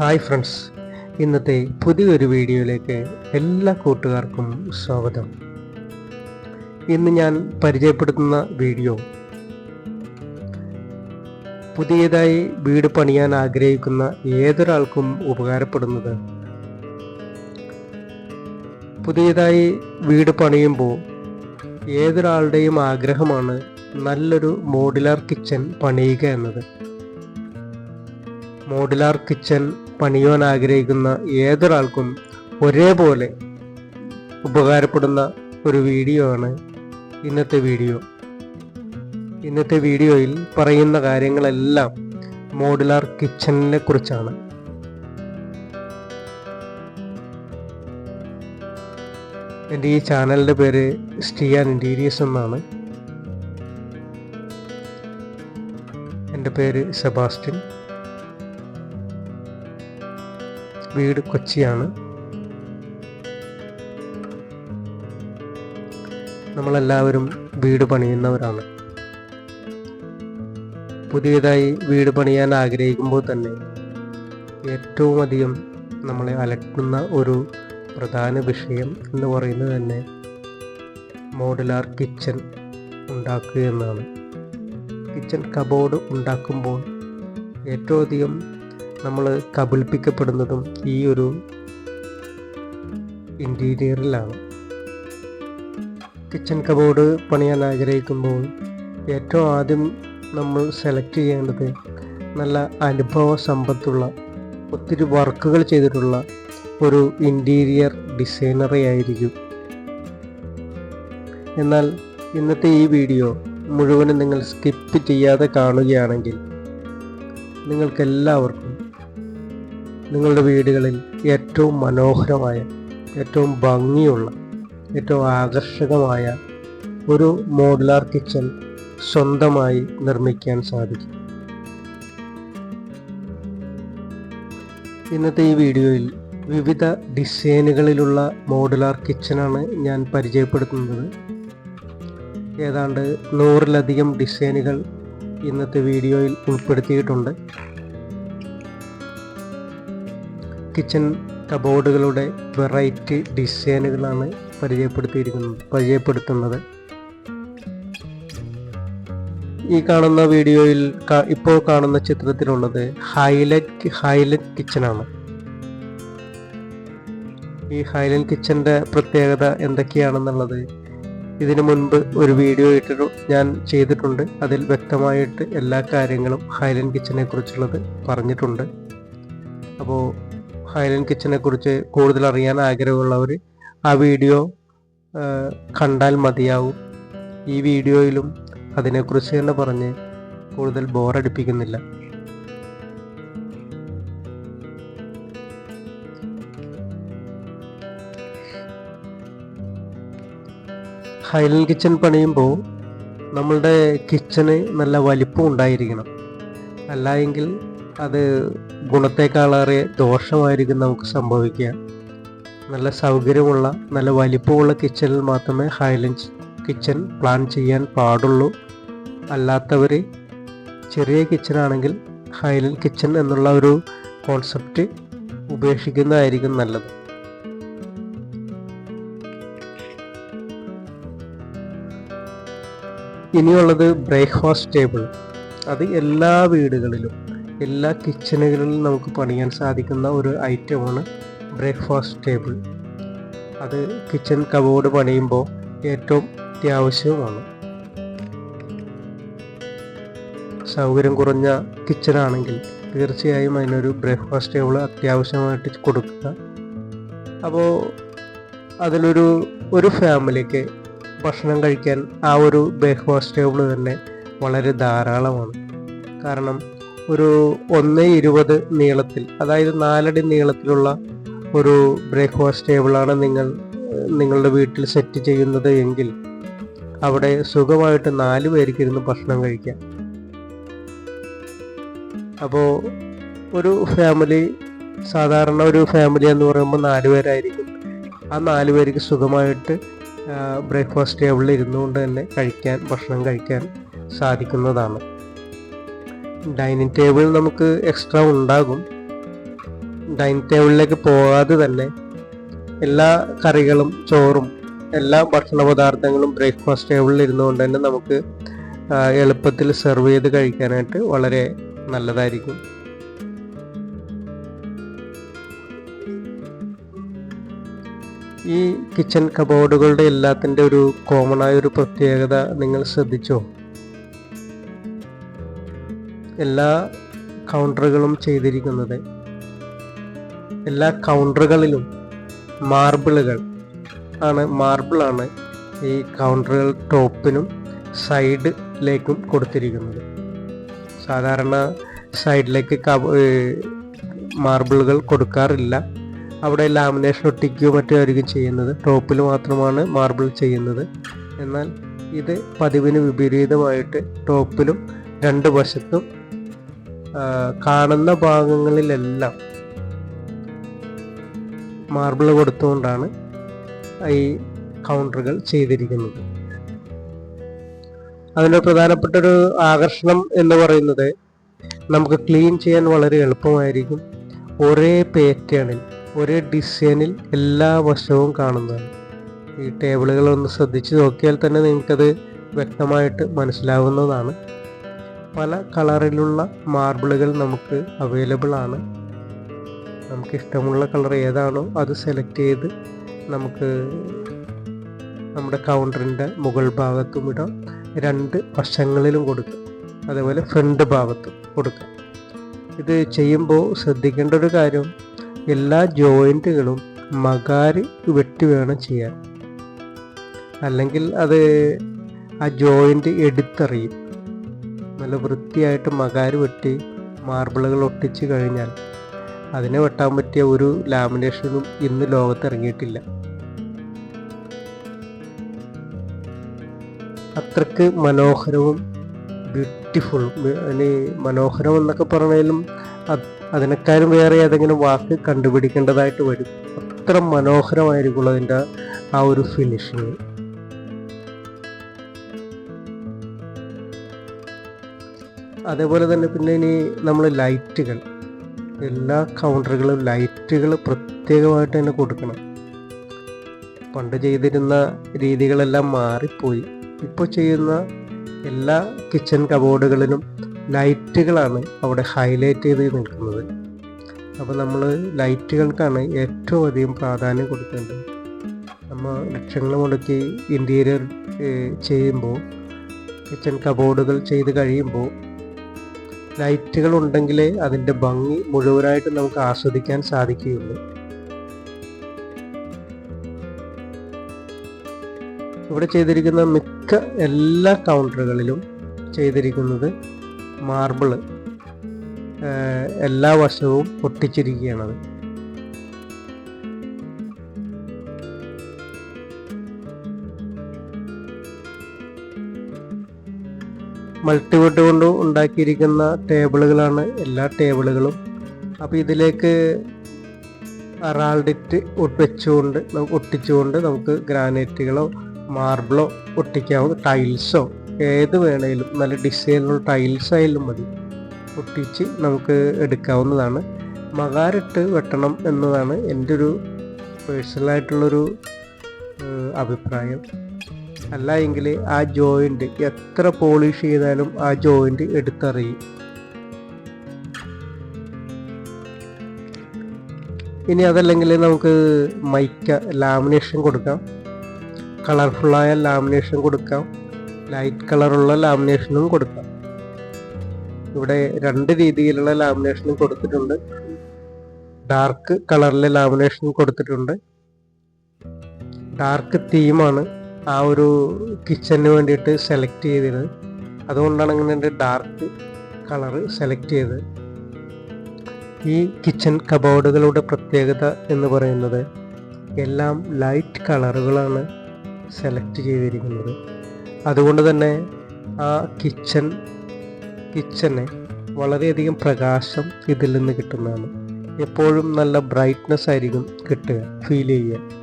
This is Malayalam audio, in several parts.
Hi friends. ഇന്നത്തെ പുതിയൊരു വീഡിയോയിലേക്ക് എല്ലാ കൂട്ടുകാർക്കും സ്വാഗതം. ഇന്ന് ഞാൻ പരിചയപ്പെടുത്തുന്ന വീഡിയോ പുതിയതായി വീട് പണിയാൻ ആഗ്രഹിക്കുന്ന ഏതൊരാൾക്കും ഉപകാരപ്പെടുന്നത്. പുതിയതായി വീട് പണിയുമ്പോൾ ഏതൊരാളുടെയും ആഗ്രഹമാണ് നല്ലൊരു മോഡുലാർ കിച്ചൺ പണിയുക എന്നത്. മോഡുലാർ കിച്ചൺ പണിയുവാൻ ആഗ്രഹിക്കുന്ന ഏതൊരാൾക്കും ഒരേപോലെ ഉപകാരപ്പെടുന്ന ഒരു വീഡിയോ ആണ് ഇന്നത്തെ വീഡിയോ. ഇന്നത്തെ വീഡിയോയിൽ പറയുന്ന കാര്യങ്ങളെല്ലാം മോഡുലാർ കിച്ചണിനെ കുറിച്ചാണ്. എന്റെ ഈ ചാനലിന്റെ പേര് സ്റ്റിയാൻ ഇന്റീരിയേഴ്സ് എന്നാണ്. എന്റെ പേര് സെബാസ്റ്റ്യൻ. വീട് കൊച്ചിയാണ്. നമ്മളെല്ലാവരും വീട് പണിയുന്നവരാണ്. പുതിയതായി വീട് പണിയാൻ ആഗ്രഹിക്കുമ്പോൾ തന്നെ ഏറ്റവും അധികം നമ്മളെ അലട്ടുന്ന ഒരു പ്രധാന വിഷയം എന്ന് പറയുന്നത് തന്നെ മോഡുലാർ കിച്ചൺ ഉണ്ടാക്കുക എന്നാണ്. കിച്ചൺ കബോർഡ് ഉണ്ടാക്കുമ്പോൾ ഏറ്റവും അധികം നമ്മൾ കബളിപ്പിക്കപ്പെടുന്നതും ഈ ഒരു ഇന്റീരിയറിലാണ് കിച്ചൺ കബോർഡ് പണിയാൻ ആഗ്രഹിക്കുമ്പോൾ ഏറ്റവും ആദ്യം നമ്മൾ സെലക്ട് ചെയ്യേണ്ടത് നല്ല അനുഭവ സമ്പത്തുള്ള ഒത്തിരി വർക്കുകൾ ചെയ്തിട്ടുള്ള ഒരു ഇന്റീരിയർ ഡിസൈനറെ ആയിരിക്കും. എന്നാൽ ഇന്നത്തെ ഈ വീഡിയോ മുഴുവനും നിങ്ങൾ സ്കിപ്പ് ചെയ്യാതെ കാണുകയാണെങ്കിൽ നിങ്ങൾക്കെല്ലാവർക്കും നിങ്ങളുടെ വീടുകളിൽ ഏറ്റവും മനോഹരമായ ഏറ്റവും ഭംഗിയുള്ള ഏറ്റവും ആകർഷകമായ ഒരു മോഡുലാർ കിച്ചൺ സ്വന്തമായി നിർമ്മിക്കാൻ സാധിക്കും. ഇന്നത്തെ ഈ വീഡിയോയിൽ വിവിധ ഡിസൈനുകളിലുള്ള മോഡുലാർ കിച്ചണാണ് ഞാൻ പരിചയപ്പെടുത്തുന്നത്. ഏതാണ്ട് നൂറിലധികം ഡിസൈനുകൾ ഇന്നത്തെ വീഡിയോയിൽ ഉൾപ്പെടുത്തിയിട്ടുണ്ട്. കിച്ചൺ കബോർഡുകളുടെ വെറൈറ്റി ഡിസൈനുകളാണ് പരിചയപ്പെടുത്തിയിരിക്കുന്നത് പരിചയപ്പെടുത്തുന്നത്. ഈ കാണുന്ന വീഡിയോയിൽ ഇപ്പോൾ കാണുന്ന ചിത്രത്തിലുള്ളത് ഹൈലൈറ്റ് ഹൈലൈറ്റ് കിച്ചണാണ്. ഈ ഹൈലൈറ്റ് കിച്ചന്റെ പ്രത്യേകത എന്തൊക്കെയാണെന്നുള്ളത് ഇതിനു മുൻപ് ഒരു വീഡിയോ ഇട്ടിട്ട് ഞാൻ ചെയ്തിട്ടുണ്ട്. അതിൽ വ്യക്തമായിട്ട് എല്ലാ കാര്യങ്ങളും ഹൈലൻഡ് കിച്ചനെ കുറിച്ചുള്ളത് പറഞ്ഞിട്ടുണ്ട്. അപ്പോൾ ഹൈലൻഡ് കിച്ചനെ കുറിച്ച് കൂടുതൽ അറിയാൻ ആഗ്രഹമുള്ളവർ ആ വീഡിയോ കണ്ടാൽ മതിയാവും. ഈ വീഡിയോയിലും അതിനെക്കുറിച്ച് തന്നെ പറഞ്ഞ് കൂടുതൽ ബോറടിപ്പിക്കുന്നില്ല ഹൈലൻഡ് കിച്ചൺ പണിയുമ്പോൾ നമ്മളുടെ കിച്ചന് നല്ല വലിപ്പം ഉണ്ടായിരിക്കണം. അല്ല എങ്കിൽ അത് ഗുണത്തേക്കാളേറെ ദോഷമായിരിക്കും നമുക്ക് സംഭവിക്കുക. നല്ല സൗകര്യമുള്ള നല്ല വലിപ്പമുള്ള കിച്ചണിൽ മാത്രമേ ഹൈലഞ്ച് കിച്ചൺ പ്ലാൻ ചെയ്യാൻ പാടുള്ളൂ. അല്ലാത്തവർ ചെറിയ കിച്ചണാണെങ്കിൽ ഹൈലൻഡ് കിച്ചൺ എന്നുള്ള ഒരു കോൺസെപ്റ്റ് ഉപേക്ഷിക്കുന്നതായിരിക്കും നല്ലത്. ഇനിയുള്ളത് ബ്രേക്ക്ഫാസ്റ്റ് ടേബിൾ അത് എല്ലാ വീടുകളിലും എല്ലാ കിച്ചണുകളിലും നമുക്ക് പണിയാൻ സാധിക്കുന്ന ഒരു ഐറ്റമാണ് ബ്രേക്ക്ഫാസ്റ്റ് ടേബിൾ അത് കിച്ചൺ കബോർഡ് പണിയുമ്പോൾ ഏറ്റവും അത്യാവശ്യവുമാണ് സൗകര്യം കുറഞ്ഞ കിച്ചണാണെങ്കിൽ തീർച്ചയായും അതിനൊരു ബ്രേക്ക്ഫാസ്റ്റ് ടേബിൾ അത്യാവശ്യമായിട്ട് കൊടുക്കുക. അപ്പോൾ അതിലൊരു ഒരു ഫാമിലിക്ക് ഭക്ഷണം കഴിക്കാൻ ആ ഒരു ബ്രേക്ക്ഫാസ്റ്റ് ടേബിൾ തന്നെ വളരെ ധാരാളമാണ്. കാരണം ഒരു ഒന്ന് ഇരുപത് നീളത്തിൽ അതായത് നാലടി നീളത്തിലുള്ള ഒരു ബ്രേക്ക്ഫാസ്റ്റ് ടേബിളാണ് നിങ്ങൾ നിങ്ങളുടെ വീട്ടിൽ സെറ്റ് ചെയ്യുന്നത് എങ്കിൽ അവിടെ സുഖമായിട്ട് നാല് പേർക്ക് ഇരുന്ന് ഭക്ഷണം കഴിക്കാം. അപ്പോൾ ഒരു ഫാമിലി സാധാരണ ഒരു ഫാമിലി എന്ന് പറയുമ്പോൾ നാല് പേരായിരിക്കും. ആ നാല് പേർക്ക് സുഖമായിട്ട് ബ്രേക്ക്ഫാസ്റ്റ് ടേബിളിൽ ഇരുന്നുകൊണ്ട് തന്നെ കഴിക്കാൻ ഭക്ഷണം കഴിക്കാൻ സാധിക്കുന്നതാണ്. ഡൈനിങ് ടേബിൾ നമുക്ക് എക്സ്ട്രാ ഉണ്ടാകും. ഡൈനിങ് ടേബിളിലേക്ക് പോകാതെ തന്നെ എല്ലാ കറികളും ചോറും എല്ലാ ഭക്ഷണ പദാർത്ഥങ്ങളും ബ്രേക്ക്ഫാസ്റ്റ് ടേബിളിൽ ഇരുന്നുകൊണ്ട് തന്നെ നമുക്ക് എളുപ്പത്തിൽ സെർവ് ചെയ്ത് കഴിക്കാനായിട്ട് വളരെ നല്ലതായിരിക്കും. ഈ കിച്ചൺ കബോർഡുകളുടെ എല്ലാത്തിന്റെ ഒരു കോമൺ ആയ ഒരു പ്രത്യേകത നിങ്ങൾ ശ്രദ്ധിച്ചോ? എല്ലാ കൗണ്ടറുകളും ചെയ്തിരിക്കുന്നത്. എല്ലാ കൗണ്ടറുകളിലും മാർബിളുകൾ ആണ്. മാർബിളാണ് ഈ കൗണ്ടറുകൾ ടോപ്പിനും സൈഡിലേക്കും കൊടുത്തിരിക്കുന്നത്. സാധാരണ സൈഡിലേക്ക് മാർബിളുകൾ കൊടുക്കാറില്ല. അവിടെ ലാമിനേഷൻ ഒട്ടിക്കുകയോ മറ്റോ ആയിരിക്കും ചെയ്യുന്നത്. ടോപ്പിൽ മാത്രമാണ് മാർബിൾ ചെയ്യുന്നത്. എന്നാൽ ഇത് പതിവിന് വിപരീതമായിട്ട് ടോപ്പിലും രണ്ട് വശത്തും കാണുന്ന ഭാഗങ്ങളിലെല്ലാം മാർബിൾ കൊടുത്തുകൊണ്ടാണ് ഈ കൗണ്ടറുകൾ ചെയ്തിരിക്കുന്നത്. അതിന്റെ പ്രധാനപ്പെട്ട ഒരു ആകർഷണം എന്ന് പറയുന്നത് നമുക്ക് ക്ലീൻ ചെയ്യാൻ വളരെ എളുപ്പമായിരിക്കും. ഒരേ പാറ്റേണിൽ ഒരേ ഡിസൈനിൽ എല്ലാ വശവും കാണുന്നതാണ്. ഈ ടേബിളുകളൊന്ന് ശ്രദ്ധിച്ച് നോക്കിയാൽ തന്നെ നിങ്ങൾക്കത് വ്യക്തമായിട്ട് മനസ്സിലാവുന്നതാണ്. പല കളറിലുള്ള മാർബിളുകൾ നമുക്ക് അവൈലബിൾ ആണ്. നമുക്ക് ഇഷ്ടമുള്ള കളർ ഏതാണോ അത് സെലക്ട് ചെയ്ത് നമുക്ക് നമ്മുടെ കൗണ്ടറിന്റെ മുകൾ ഭാഗത്തും ഇടാം. രണ്ട് വശങ്ങളിലും കൊടുക്കാം. അതേപോലെ ഫ്രണ്ട് ഭാഗത്തും കൊടുക്കാം. ഇത് ചെയ്യുമ്പോൾ ശ്രദ്ധിക്കേണ്ട ഒരു കാര്യം എല്ലാ ജോയിന്റുകളും മകാര് വെട്ടി വേണം ചെയ്യാൻ. അല്ലെങ്കിൽ അത് ആ ജോയിന്റ് എടുത്തറിയും. നല്ല വൃത്തിയായിട്ട് മകാര് വെട്ടി മാർബിളുകൾ ഒട്ടിച്ച് കഴിഞ്ഞാൽ അതിനെ വെട്ടാൻ പറ്റിയ ഒരു ലാമിനേഷനും ഇന്ന് ലോകത്ത് ഇറങ്ങിയിട്ടില്ല. അത്രയ്ക്ക് മനോഹരവും ബ്യൂട്ടിഫുള്ളും അതിന് മനോഹരം എന്നൊക്കെ പറഞ്ഞാലും അതിനേക്കാളും വേറെ ഏതെങ്കിലും വാക്ക് കണ്ടുപിടിക്കേണ്ടതായിട്ട് വരും. അത്ര മനോഹരമായിരിക്കുള്ളൂ അതിന്റെ ആ ഒരു ഫിനിഷിങ് അതേപോലെ തന്നെ പിന്നെ ഇനി നമ്മൾ ലൈറ്റുകൾ. എല്ലാ കൗണ്ടറുകളും ലൈറ്റുകൾ പ്രത്യേകമായിട്ട് തന്നെ കൊടുക്കണം. പണ്ട് ചെയ്തിരുന്ന രീതികളെല്ലാം മാറിപ്പോയി. ഇപ്പോൾ ചെയ്യുന്ന എല്ലാ കിച്ചൺ കബോർഡുകളിലും ലൈറ്റുകളാണ് അവിടെ ഹൈലൈറ്റ് ചെയ്ത് നിൽക്കുന്നത്. അപ്പോൾ നമ്മൾ ലൈറ്റുകൾക്കാണ് ഏറ്റവും അധികം പ്രാധാന്യം കൊടുക്കേണ്ടത്. നമ്മൾ ലക്ഷങ്ങൾ മുടക്കി ഇന്റീരിയർ ചെയ്യുമ്പോൾ കിച്ചൺ കബോർഡുകൾ ചെയ്ത് കഴിയുമ്പോൾ ലൈറ്റുകൾ ഉണ്ടെങ്കിലേ അതിന്റെ ഭംഗി മുഴുവനായിട്ട് നമുക്ക് ആസ്വദിക്കാൻ സാധിക്കുകയുള്ളൂ. ഇവിടെ ചെയ്തിരിക്കുന്ന മിക്ക എല്ലാ കൗണ്ടറുകളിലും ചെയ്തിരിക്കുന്നത് മാർബിൾ എല്ലാ വശവും പൊട്ടിച്ചിരിക്കുകയാണത്. മൾട്ടിവുഡ് കൊണ്ട് ഉണ്ടാക്കിയിരിക്കുന്ന ടേബിളുകളാണ് എല്ലാ ടേബിളുകളും. അപ്പോൾ ഇതിലേക്ക് അറാൾഡിറ്റ് വെച്ചുകൊണ്ട് നമുക്ക് ഒട്ടിച്ചുകൊണ്ട് നമുക്ക് ഗ്രാനൈറ്റുകളോ മാർബിളോ ഒട്ടിക്കാവുന്ന ടൈൽസോ ഏത് വേണേലും നല്ല ഡിസൈനുള്ള ടൈൽസ് ആയാലും മതി. ഒട്ടിച്ച് നമുക്ക് എടുക്കാവുന്നതാണ്. മകാരിട്ട് വെട്ടണം എന്നതാണ് എന്റെ ഒരു പേഴ്സണലായിട്ടുള്ളൊരു അഭിപ്രായം. അല്ല എങ്കിൽ ആ ജോയിന്റ് എത്ര പോളിഷ് ചെയ്താലും ആ ജോയിന്റ് എടുത്തറിയും. ഇനി അതല്ലെങ്കിൽ നമുക്ക് മൈക്ക ലാമിനേഷൻ കൊടുക്കാം. കളർഫുള്ളായ ലാമിനേഷൻ കൊടുക്കാം. ലൈറ്റ് കളറുള്ള ലാമിനേഷനും കൊടുക്കാം. ഇവിടെ രണ്ട് രീതിയിലുള്ള ലാമിനേഷനും കൊടുത്തിട്ടുണ്ട്. ഡാർക്ക് കളറിലെ ലാമിനേഷൻ കൊടുത്തിട്ടുണ്ട്. ഡാർക്ക് തീമാണ്. ആ ഒരു കിച്ചണിന് വേണ്ടിയിട്ട് സെലക്ട് ചെയ്തത് അതുകൊണ്ടാണ് ഇങ്ങനെ ഡാർക്ക് കളറ് സെലക്ട് ചെയ്തത്. ഈ കിച്ചൺ കബോർഡുകളുടെ പ്രത്യേകത എന്ന് പറയുന്നത് എല്ലാം ലൈറ്റ് കളറുകളാണ് സെലക്ട് ചെയ്തിരിക്കുന്നത്. അതുകൊണ്ട് തന്നെ ആ കിച്ചൺ കിച്ചന് വളരെയധികം പ്രകാശം ഇതിൽ നിന്ന് കിട്ടുന്നതാണ്. എപ്പോഴും നല്ല ബ്രൈറ്റ്നെസ് ആയിരിക്കും കിട്ടുക ഫീൽ ചെയ്യുക.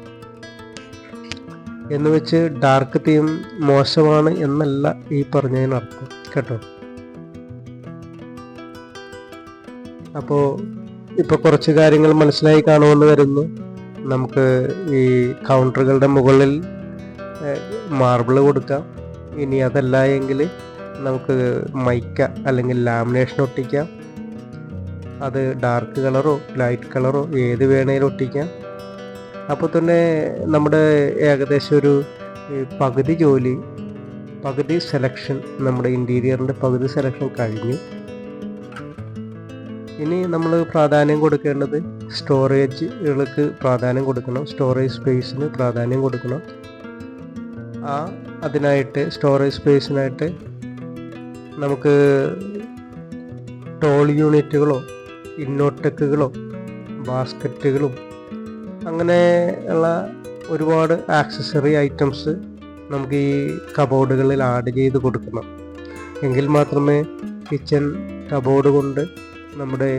എന്ന് വെച്ച് ഡാർക്ക് തീം മോശമാണ് എന്നല്ല ഈ പറഞ്ഞതിനർത്ഥം കേട്ടോ? അപ്പോൾ ഇപ്പൊ കുറച്ച് കാര്യങ്ങൾ മനസ്സിലായി കാണുമെന്ന് വരുന്നു. നമുക്ക് ഈ കൗണ്ടറുകളുടെ മുകളിൽ മാർബിൾ കൊടുക്കാം. ഇനി അതല്ല എങ്കിൽ നമുക്ക് മൈക്ക അല്ലെങ്കിൽ ലാമിനേഷൻ ഒട്ടിക്കാം. അത് ഡാർക്ക് കളറോ ലൈറ്റ് കളറോ ഏത് വേണേലും ഒട്ടിക്കാം. അപ്പോൾ തന്നെ നമ്മുടെ ഏകദേശം ഒരു പകുതി ജോലി പകുതി സെലക്ഷൻ നമ്മുടെ ഇന്റീരിയറിന്റെ പകുതി സെലക്ഷൻ കഴിഞ്ഞു. ഇനി നമ്മൾ പ്രാധാന്യം കൊടുക്കേണ്ടത് സ്റ്റോറേജുകൾക്ക് പ്രാധാന്യം കൊടുക്കണം. സ്റ്റോറേജ് സ്പേസിന് പ്രാധാന്യം കൊടുക്കണം. ആ അതിനായിട്ട് സ്റ്റോറേജ് സ്പേസിനായിട്ട് നമുക്ക് ടോൾ യൂണിറ്റുകളോ ഇന്നോട്ടെക്കുകളോ ബാസ്ക്കറ്റുകളും അങ്ങനെ ഉള്ള ഒരുപാട് ആക്സസറി ഐറ്റംസ് നമുക്ക് ഈ കബോർഡുകളിൽ ആഡ് ചെയ്ത് കൊടുക്കണം. എങ്കിൽ മാത്രമേ കിച്ചൺ കബോർഡ് കൊണ്ട് നമ്മുടെ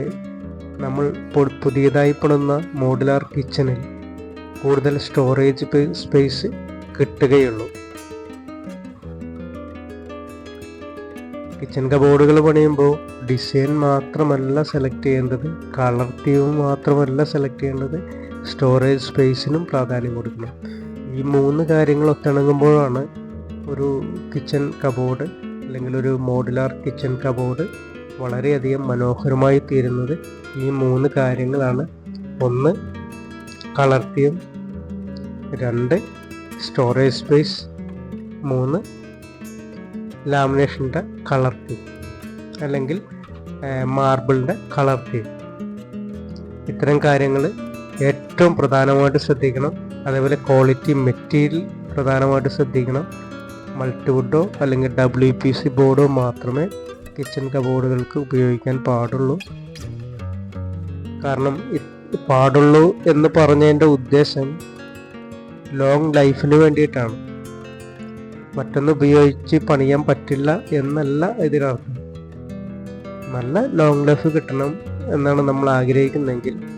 നമ്മൾ പുതിയതായി പണിന്ന മോഡുലാർ കിച്ചണിൽ കൂടുതൽ സ്റ്റോറേജ് സ്പേസ് കിട്ടുകയുള്ളൂ. കിച്ചൺ കബോർഡുകൾ പണിയുമ്പോൾ ഡിസൈൻ മാത്രമല്ല സെലക്ട് ചെയ്യേണ്ടത് കളർ തീവ് മാത്രമല്ല സെലക്ട് ചെയ്യേണ്ടത് സ്റ്റോറേജ് സ്പേസിനും പ്രാധാന്യം കൊടുക്കണം ഈ മൂന്ന് കാര്യങ്ങൾ ഒത്തിണങ്ങുമ്പോഴാണ് ഒരു കിച്ചൺ കബോർഡ് അല്ലെങ്കിൽ ഒരു മോഡുലാർ കിച്ചൺ കബോർഡ് വളരെയധികം മനോഹരമായി തീരുന്നത്. ഈ മൂന്ന് കാര്യങ്ങളാണ്. ഒന്ന് കളർ തീം രണ്ട് സ്റ്റോറേജ് സ്പേസ് മൂന്ന് ലാമിനേഷന്റെ കളർ തീം അല്ലെങ്കിൽ മാർബിളിന്റെ കളർ തീം ഇത്തരം കാര്യങ്ങൾ ഏറ്റവും പ്രധാനമായിട്ട് ശ്രദ്ധിക്കണം. അതേപോലെ ക്വാളിറ്റി മെറ്റീരിയൽ പ്രധാനമായിട്ട് ശ്രദ്ധിക്കണം. മൾട്ടിവുഡോ അല്ലെങ്കിൽ ഡബ്ല്യു പി സി ബോർഡോ മാത്രമേ കിച്ചൺ കബോർഡുകൾക്ക് ഉപയോഗിക്കാൻ പാടുള്ളൂ. കാരണം പാടുള്ളൂ എന്ന് പറഞ്ഞതിന്റെ ഉദ്ദേശം ലോങ് ലൈഫിന് വേണ്ടിയിട്ടാണ്. മറ്റൊന്ന് ഉപയോഗിച്ച് പണിയാൻ പറ്റില്ല എന്നല്ല ഇതിനർത്ഥം. നല്ല ലോങ് ലൈഫ് കിട്ടണം എന്നാണ് നമ്മൾ ആഗ്രഹിക്കുന്നതെങ്കിൽ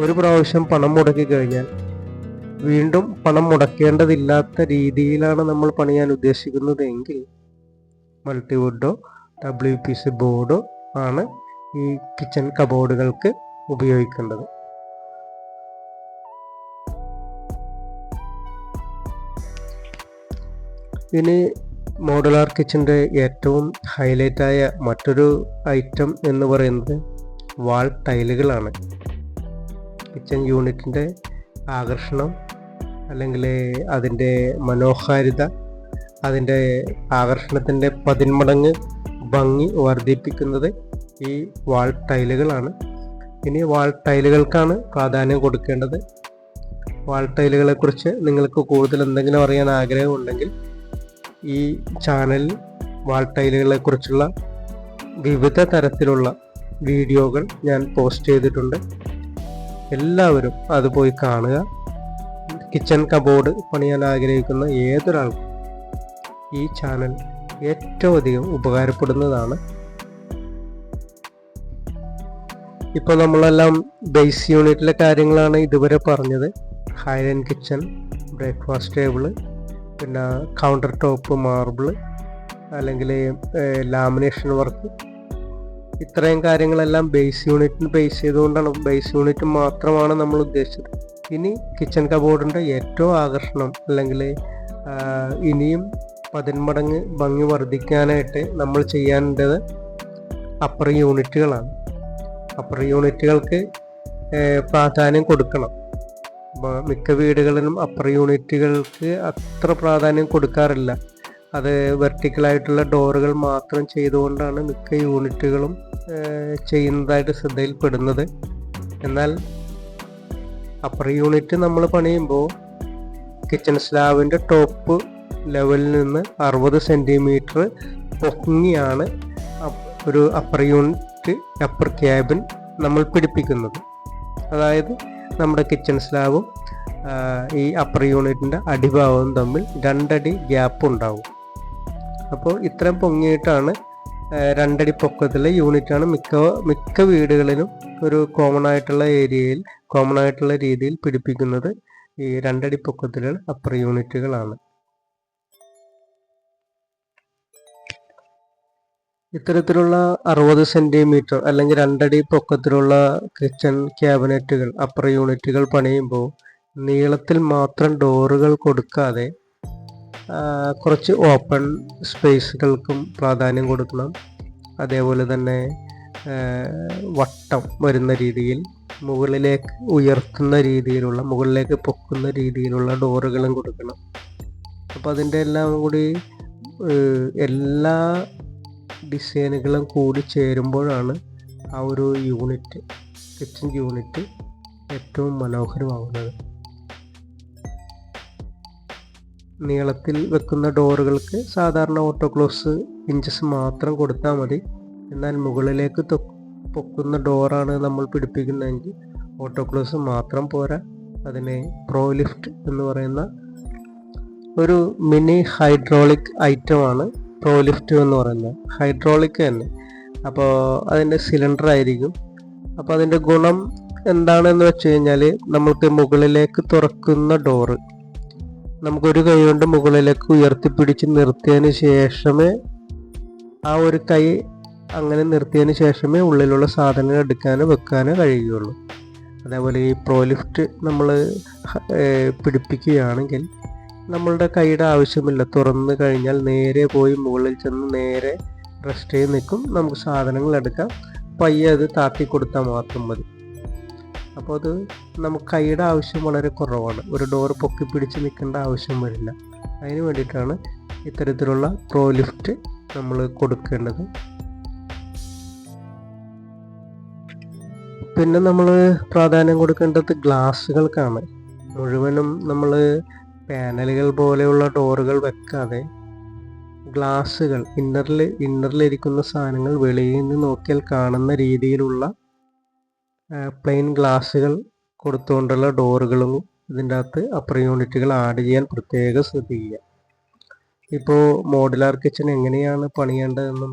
ഒരു പ്രാവശ്യം പണം മുടക്കി കഴിഞ്ഞാൽ വീണ്ടും പണം മുടക്കേണ്ടതില്ലാത്ത രീതിയിലാണ് നമ്മൾ പണിയാൻ ഉദ്ദേശിക്കുന്നത് എങ്കിൽ മൾട്ടിവുഡോ ഡബ്ല്യു പി സി ബോർഡോ ആണ് ഈ കിച്ചൺ കബോർഡുകൾക്ക് ഉപയോഗിക്കേണ്ടത്. ഇനി മോഡുലാർ കിച്ചന്റെ ഏറ്റവും ഹൈലൈറ്റായ മറ്റൊരു ഐറ്റം എന്ന് പറയുന്നത് വാൾ ടൈലുകളാണ്. കിച്ചൺ യൂണിറ്റിന്റെ ആകർഷണം അല്ലെങ്കിൽ അതിന്റെ മനോഹാരിത അതിന്റെ ആകർഷണത്തിന്റെ പതിന്മടങ്ങ് ഭംഗി വർദ്ധിപ്പിക്കുന്നത് ഈ വാൾ ടൈലുകളാണ്. ഇനി വാൾ ടൈലുകൾക്കാണ് പ്രാധാന്യം കൊടുക്കേണ്ടത്. വാൾ ടൈലുകളെക്കുറിച്ച് നിങ്ങൾക്ക് കൂടുതൽ എന്തെങ്കിലും അറിയാൻ ആഗ്രഹമുണ്ടെങ്കിൽ ഈ ചാനൽ വാൾ ടൈലുകളെക്കുറിച്ചുള്ള വിവിധ തരത്തിലുള്ള വീഡിയോകൾ ഞാൻ പോസ്റ്റ് ചെയ്തിട്ടുണ്ട്. എല്ലാവരും അത് പോയി കാണുക. കിച്ചൺ കബോർഡ് പണിയാൻ ആഗ്രഹിക്കുന്ന ഏതൊരാൾക്കും ഈ ചാനൽ ഏറ്റവും അധികം ഉപകാരപ്പെടുന്നതാണ്. ഇപ്പോൾ നമ്മളെല്ലാം ബേസ് യൂണിറ്റിലെ കാര്യങ്ങളാണ് ഇതുവരെ പറഞ്ഞത്. ഹൈലൻ കിച്ചൺ ബ്രേക്ക്ഫാസ്റ്റ് ടേബിൾ പിന്നെ കൗണ്ടർ ടോപ്പ് മാർബിൾ അല്ലെങ്കിൽ ലാമിനേഷൻ വർക്ക് ഇത്രയും കാര്യങ്ങളെല്ലാം ബേസ് യൂണിറ്റിന് ബേസ് ചെയ്തുകൊണ്ടാണ്. ബേസ് യൂണിറ്റ് മാത്രമാണ് നമ്മൾ ഉദ്ദേശിച്ചത്. ഇനി കിച്ചൺ കബോർഡിന്റെ ഏറ്റവും ആകർഷണം അല്ലെങ്കിൽ ഇനിയും പതിന്മടങ്ങ് ഭംഗി വർദ്ധിക്കാനായിട്ട് നമ്മൾ ചെയ്യേണ്ടത് അപ്പർ യൂണിറ്റുകളാണ് അപ്പർ യൂണിറ്റുകൾക്ക് പ്രാധാന്യം കൊടുക്കണം. മിക്ക വീടുകളിലും അപ്പർ യൂണിറ്റുകൾക്ക് അത്ര പ്രാധാന്യം കൊടുക്കാറില്ല. അത് വെർട്ടിക്കലായിട്ടുള്ള ഡോറുകൾ മാത്രം ചെയ്തുകൊണ്ടാണ് മിക്ക യൂണിറ്റുകളും ചെയ്യുന്നതായിട്ട് ശ്രദ്ധയിൽപ്പെടുന്നത്. എന്നാൽ അപ്പർ യൂണിറ്റ് നമ്മൾ പണിയുമ്പോൾ കിച്ചൺ സ്ലാബിന്റെ ടോപ്പ് ലെവലിൽ നിന്ന് അറുപത് സെന്റിമീറ്റർ പൊങ്ങിയാണ് ഒരു അപ്പർ യൂണിറ്റ് അപ്പർ ക്യാബിൻ നമ്മൾ പിടിപ്പിക്കുന്നത്. അതായത് നമ്മുടെ കിച്ചൺ സ്ലാബും ഈ അപ്പർ യൂണിറ്റിന്റെ അടിഭാഗവും തമ്മിൽ രണ്ടടി ഗ്യാപ്പ് ഉണ്ടാവും. അപ്പോൾ ഇത്രയും പൊങ്ങിയിട്ടാണ് രണ്ടടി പൊക്കത്തിലെ യൂണിറ്റാണ് മിക്ക മിക്ക വീടുകളിലും ഒരു കോമൺ ആയിട്ടുള്ള ഏരിയയിൽ കോമൺ ആയിട്ടുള്ള രീതിയിൽ പിടിപ്പിക്കുന്നത് ഈ രണ്ടടി പൊക്കത്തിലുള്ള അപ്പർ യൂണിറ്റുകളാണ് ഇത്തരത്തിലുള്ള അറുപത് സെന്റിമീറ്റർ അല്ലെങ്കിൽ രണ്ടടി പൊക്കത്തിലുള്ള കിച്ചൺ ക്യാബിനറ്റുകൾ അപ്പർ യൂണിറ്റുകൾ പണിയുമ്പോൾ നീളത്തിൽ മാത്രം ഡോറുകൾ കൊടുക്കാതെ കുറച്ച് ഓപ്പൺ സ്പേസുകൾക്കും പ്രാധാന്യം കൊടുക്കണം. അതേപോലെ തന്നെ വട്ടം വരുന്ന രീതിയിൽ മുകളിലേക്ക് ഉയർത്തുന്ന രീതിയിലുള്ള മുകളിലേക്ക് പൊക്കുന്ന രീതിയിലുള്ള ഡോറുകളും കൊടുക്കണം. അപ്പോൾ അതിന്റെ എല്ലാം കൂടി എല്ലാ ഡിസൈനുകളും കൂടി ചേരുമ്പോഴാണ് ആ ഒരു യൂണിറ്റ് കിച്ചൺ യൂണിറ്റ് ഏറ്റവും മനോഹരമാകുന്നത് നീളത്തിൽ വെക്കുന്ന ഡോറുകൾക്ക് സാധാരണ ഓട്ടോ ക്ലോസ് ഇഞ്ചസ് മാത്രം കൊടുത്താൽ മതി. എന്നാൽ മുകളിലേക്ക് പൊക്കുന്ന ഡോറാണ് നമ്മൾ പിടിപ്പിക്കുന്നതെങ്കിൽ ഓട്ടോ ക്ലോസ് മാത്രം പോരാ. അതിനെ പ്രോ ലിഫ്റ്റ് എന്ന് പറയുന്ന ഒരു മിനി ഹൈഡ്രോളിക് ഐറ്റമാണ് പ്രോ ലിഫ്റ്റ് എന്ന് പറയുന്നത്. ഹൈഡ്രോളിക് തന്നെ. അപ്പോൾ അതിന്റെ സിലിണ്ടർ ആയിരിക്കും. അപ്പോൾ അതിന്റെ ഗുണം എന്താണെന്ന് വെച്ച് കഴിഞ്ഞാൽ നമ്മൾക്ക് മുകളിലേക്ക് തുറക്കുന്ന ഡോറ് നമുക്കൊരു കൈ കൊണ്ട് മുകളിലേക്ക് ഉയർത്തിപ്പിടിച്ച് നിർത്തിയതിന് ശേഷമേ ആ ഒരു കൈ അങ്ങനെ നിർത്തിയതിന് ശേഷമേ ഉള്ളിലുള്ള സാധനങ്ങൾ എടുക്കാനോ വെക്കാനോ കഴിയുകയുള്ളൂ. അതേപോലെ ഈ പ്രോലിഫ്റ്റ് നമ്മൾ പിടിപ്പിക്കുകയാണെങ്കിൽ നമ്മളുടെ കൈയുടെ ആവശ്യമില്ല. തുറന്നു കഴിഞ്ഞാൽ നേരെ പോയി മുകളിൽ ചെന്ന് നേരെ റെസ്റ്റ് ചെയ്ത് നിൽക്കും. നമുക്ക് സാധനങ്ങൾ എടുക്കാം. പയ്യെ അത് താത്തി കൊടുത്താൽ മാത്രം മതി. അപ്പോൾ അത് നമുക്ക് കൈയുടെ ആവശ്യം വളരെ കുറവാണ്. ഒരു ഡോർ പൊക്കി പിടിച്ച് നിൽക്കേണ്ട ആവശ്യം വരില്ല. അതിന് വേണ്ടിയിട്ടാണ് ഇത്തരത്തിലുള്ള പ്രോ ലിഫ്റ്റ് നമ്മൾ കൊടുക്കേണ്ടത്. പിന്നെ നമ്മൾ പ്രാധാന്യം കൊടുക്കേണ്ടത് ഗ്ലാസ്സുകൾക്കാണ്. മുഴുവനും നമ്മൾ പാനലുകൾ പോലെയുള്ള ഡോറുകൾ വെക്കാതെ ഗ്ലാസ്സുകൾ ഇന്നറിൽ ഇന്നറിലിരിക്കുന്ന സാധനങ്ങൾ വെളിയിൽ നിന്ന് നോക്കിയാൽ കാണുന്ന രീതിയിലുള്ള പ്ലെയിൻ ഗ്ലാസ്സുകൾ കൊടുത്തുകൊണ്ടുള്ള ഡോറുകളും ഇതിന്റെ അകത്ത് അപ്പർ യൂണിറ്റുകൾ ആഡ് ചെയ്യാൻ പ്രത്യേകം ശ്രദ്ധിക്കുക. ഇപ്പോൾ മോഡുലാർ കിച്ചൺ എങ്ങനെയാണ് പണിയേണ്ടതെന്നും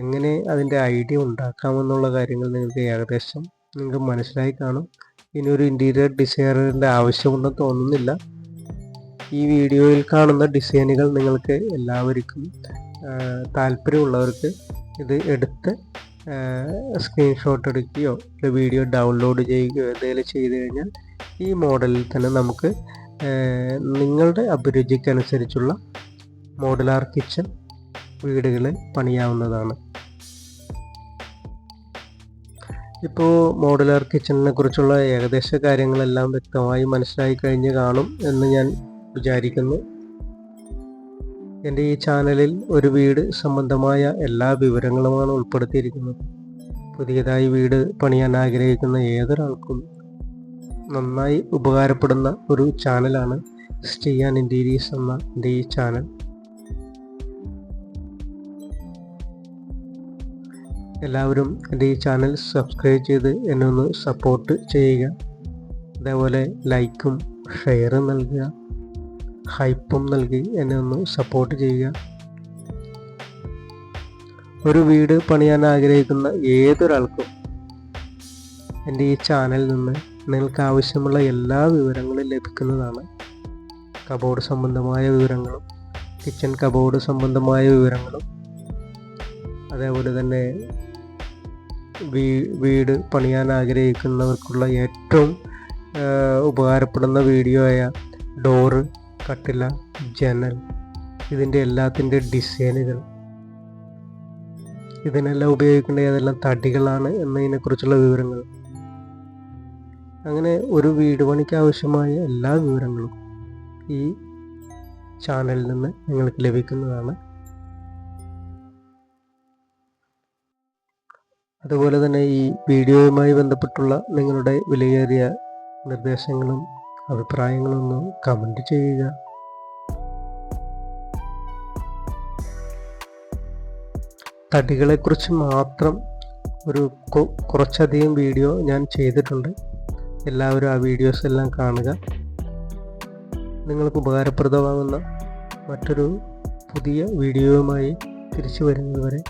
എങ്ങനെ അതിന്റെ ഐഡിയ ഉണ്ടാക്കാമെന്നുള്ള കാര്യങ്ങൾ നിങ്ങൾക്ക് ഏകദേശം നിങ്ങൾക്ക് മനസ്സിലായി കാണും. ഇനി ഒരു ഇന്റീരിയർ ഡിസൈനറിന്റെ ആവശ്യമുണ്ടെന്ന് തോന്നുന്നില്ല. ഈ വീഡിയോയിൽ കാണുന്ന ഡിസൈനുകൾ നിങ്ങൾക്ക് എല്ലാവർക്കും താല്പര്യമുള്ളവർക്ക് ഇത് എടുത്ത് സ്ക്രീൻഷോട്ട് എടുക്കുകയോ വീഡിയോ ഡൗൺലോഡ് ചെയ്യുകയോ എന്തെങ്കിലും ചെയ്തു കഴിഞ്ഞാൽ ഈ മോഡലിൽ തന്നെ നമുക്ക് നിങ്ങളുടെ അഭിരുചിക്കനുസരിച്ചുള്ള മോഡലാർ കിച്ചൺ വീടുകൾ പണിയാവുന്നതാണ്. ഇപ്പോൾ മോഡലാർ കിച്ചണിനെ കുറിച്ചുള്ള ഏകദേശ കാര്യങ്ങളെല്ലാം വ്യക്തമായി മനസ്സിലായി കഴിഞ്ഞ് കാണും എന്ന് ഞാൻ വിചാരിക്കുന്നു. എന്റെ ഈ ചാനലിൽ ഒരു വീട് സംബന്ധമായ എല്ലാ വിവരങ്ങളുമാണ് ഉൾപ്പെടുത്തിയിരിക്കുന്നത്. പുതിയതായി വീട് പണിയാൻ ആഗ്രഹിക്കുന്ന ഏതൊരാൾക്കും നന്നായി ഉപകാരപ്പെടുന്ന ഒരു ചാനലാണ് സ്റ്റേ സ്റ്റീയാൻ ഇന്റീരിയസ് എന്ന എന്റെ ഈ ചാനൽ. എല്ലാവരും എന്റെ ഈ ചാനൽ സബ്സ്ക്രൈബ് ചെയ്ത് എന്നെ ഒന്ന് സപ്പോർട്ട് ചെയ്യുക. അതേപോലെ ലൈക്കും ഷെയറും നൽകുക. ഹൈപ്പും നൽകി എന്നെ ഒന്ന് സപ്പോർട്ട് ചെയ്യുക. ഒരു വീട് പണിയാൻ ആഗ്രഹിക്കുന്ന ഏതൊരാൾക്കും എന്റെ ഈ ചാനലിൽ നിന്ന് നിങ്ങൾക്ക് ആവശ്യമുള്ള എല്ലാ വിവരങ്ങളും ലഭിക്കുന്നതാണ്. കബോർഡ് സംബന്ധമായ വിവരങ്ങളും കിച്ചൺ കബോർഡ് സംബന്ധമായ വിവരങ്ങളും അതേപോലെ തന്നെ വീ- വീട് പണിയാൻ ആഗ്രഹിക്കുന്നവർക്കുള്ള ഏറ്റവും ഉപകാരപ്പെടുന്ന വീഡിയോ ആയ ഡോറ് കട്ടില ജനൽ ഇതിന്റെ എല്ലാത്തിന്റെ ഡിസൈനുകൾ. ഇതിനെല്ലാം ഉപയോഗിക്കേണ്ട ഏതെല്ലാം തടികളാണ് എന്നതിനെക്കുറിച്ചുള്ള വിവരങ്ങൾ. അങ്ങനെ ഒരു വീട് പണിക്ക് ആവശ്യമായ എല്ലാ വിവരങ്ങളും ഈ ചാനലിൽ നിന്ന് നിങ്ങൾക്ക് ലഭിക്കുന്നതാണ്. അതുപോലെ തന്നെ ഈ വീഡിയോയുമായി ബന്ധപ്പെട്ടുള്ള നിങ്ങളുടെ വിലയേറിയ നിർദ്ദേശങ്ങളും അഭിപ്രായങ്ങളും ഒന്ന് കമന്റ് ചെയ്യുക. തടികളെക്കുറിച്ച് മാത്രം ഒരു കുറച്ചധികം വീഡിയോ ഞാൻ ചെയ്തിട്ടുണ്ട്. എല്ലാവരും ആ വീഡിയോസ് എല്ലാം കാണുക. നിങ്ങൾക്ക് ഉപകാരപ്രദമാകുന്ന മറ്റൊരു പുതിയ വീഡിയോയുമായി തിരിച്ചു വരുന്നതുവരെ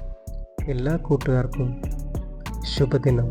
എല്ലാ കൂട്ടുകാർക്കും ശുഭദിനം.